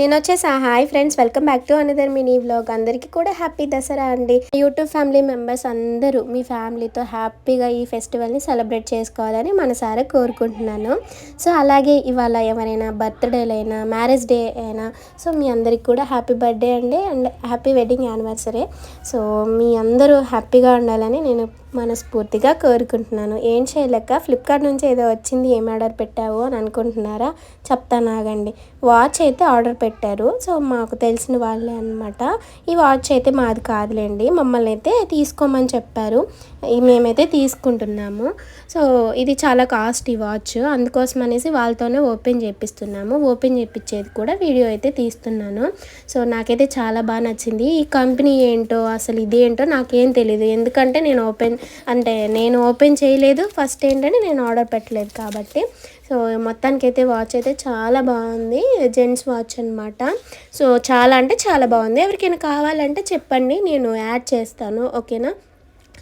నేను వచ్చేసి. Hi friends welcome back to another mini vlog. అందరికీ కూడా హ్యాపీ దసరా అండి. యూట్యూబ్ ఫ్యామిలీ మెంబర్స్ అందరూ మీ ఫ్యామిలీతో హ్యాపీగా ఈ ఫెస్టివల్ని సెలబ్రేట్ చేసుకోవాలని మనసారా కోరుకుంటున్నాను. సో అలాగే ఇవాళ ఎవరైనా బర్త్డేలైనా మ్యారేజ్ డే అయినా సో మీ అందరికి కూడా హ్యాపీ బర్త్డే అండి. And happy wedding anniversary. So మీ అందరూ హ్యాపీగా ఉండాలని నేను మనస్ఫూర్తిగా కోరుకుంటున్నాను. ఏం చేయలేక ఫ్లిప్కార్ట్ నుంచి ఏదో వచ్చింది ఏం ఆర్డర్ పెట్టావు అని అనుకుంటున్నారా? చెప్తాను ఆగండి. వాచ్ అయితే ఆర్డర్ పెట్టారు. సో మాకు తెలిసిన వాళ్ళే అనమాట ఈ వాచ్ అయితే మాది కాదులేండి. మమ్మల్ని అయితే తీసుకోమని చెప్పారు. మేమైతే తీసుకుంటున్నాము. సో ఇది చాలా కాస్ట్ ఈ వాచ్ అందుకోసం అనేసి వాళ్ళతోనే ఓపెన్ చేపిస్తున్నాము. ఓపెన్ చేపించేది కూడా వీడియో అయితే తీస్తున్నాను. సో నాకైతే చాలా బాగా నచ్చింది. ఈ కంపెనీ ఏంటో అసలు ఇదేంటో నాకేం తెలియదు ఎందుకంటే నేను ఓపెన్ అంటే నేను ఓపెన్ చేయలేదు. ఫస్ట్ ఏంటంటే నేను ఆర్డర్ పెట్టలేదు కాబట్టి. సో మొత్తానికైతే వాచ్ అయితే చాలా బాగుంది. జెంట్స్ వాచ్ అనమాట సో చాలా అంటే చాలా బాగుంది. ఎవరికైనా కావాలంటే చెప్పండి. నేను యాడ్ చేస్తాను. ఓకేనా?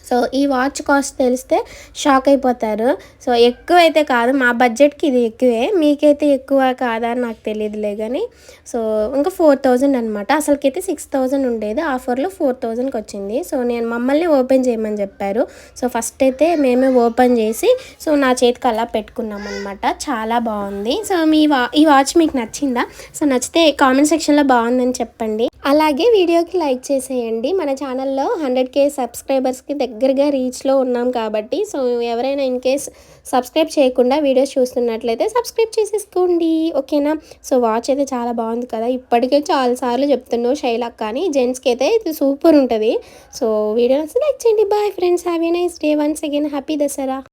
సో ఈ వాచ్ కాస్ట్ తెలిస్తే షాక్ అయిపోతారు. సో ఎక్కువ అయితే కాదు మా బడ్జెట్కి ఇది ఎక్కువే. మీకైతే ఎక్కువ కాదా అని నాకు తెలియదులే కానీ సో ఇంకా ఫోర్ థౌజండ్ అనమాట అసలుకైతే సిక్స్ థౌజండ్ ఉండేది. ఆఫర్లో ఫోర్ థౌజండ్కి వచ్చింది. సో నేను మమ్మల్ని ఓపెన్ చేయమని చెప్పారు. సో ఫస్ట్ అయితే మేమే ఓపెన్ చేసి సో నా చేతికి అలా పెట్టుకున్నాం అనమాట చాలా బాగుంది. సో మీ వా ఈ వాచ్ మీకు నచ్చిందా? సో నచ్చితే కామెంట్ సెక్షన్లో బాగుందని చెప్పండి. అలాగే వీడియోకి లైక్ చేసేయండి. మన ఛానల్లో హండ్రెడ్ కే సబ్స్క్రైబర్స్కి దగ్గరగా రీచ్లో ఉన్నాం కాబట్టి సో ఎవరైనా ఇన్ కేస్ సబ్స్క్రైబ్ చేయకుండా వీడియోస్ చూస్తున్నట్లయితే సబ్స్క్రైబ్ చేసేసుకోండి. ఓకేనా? సో వాచ్ అయితే చాలా బాగుంది కదా? ఇప్పటికే చాలాసార్లు చెప్తున్నావు శైలాక్ కానీ జెంట్స్కి అయితే ఇది సూపర్ ఉంటుంది. సో వీడియో లైక్ చేయండి. Bye friends have a nice day once again happy Dussehra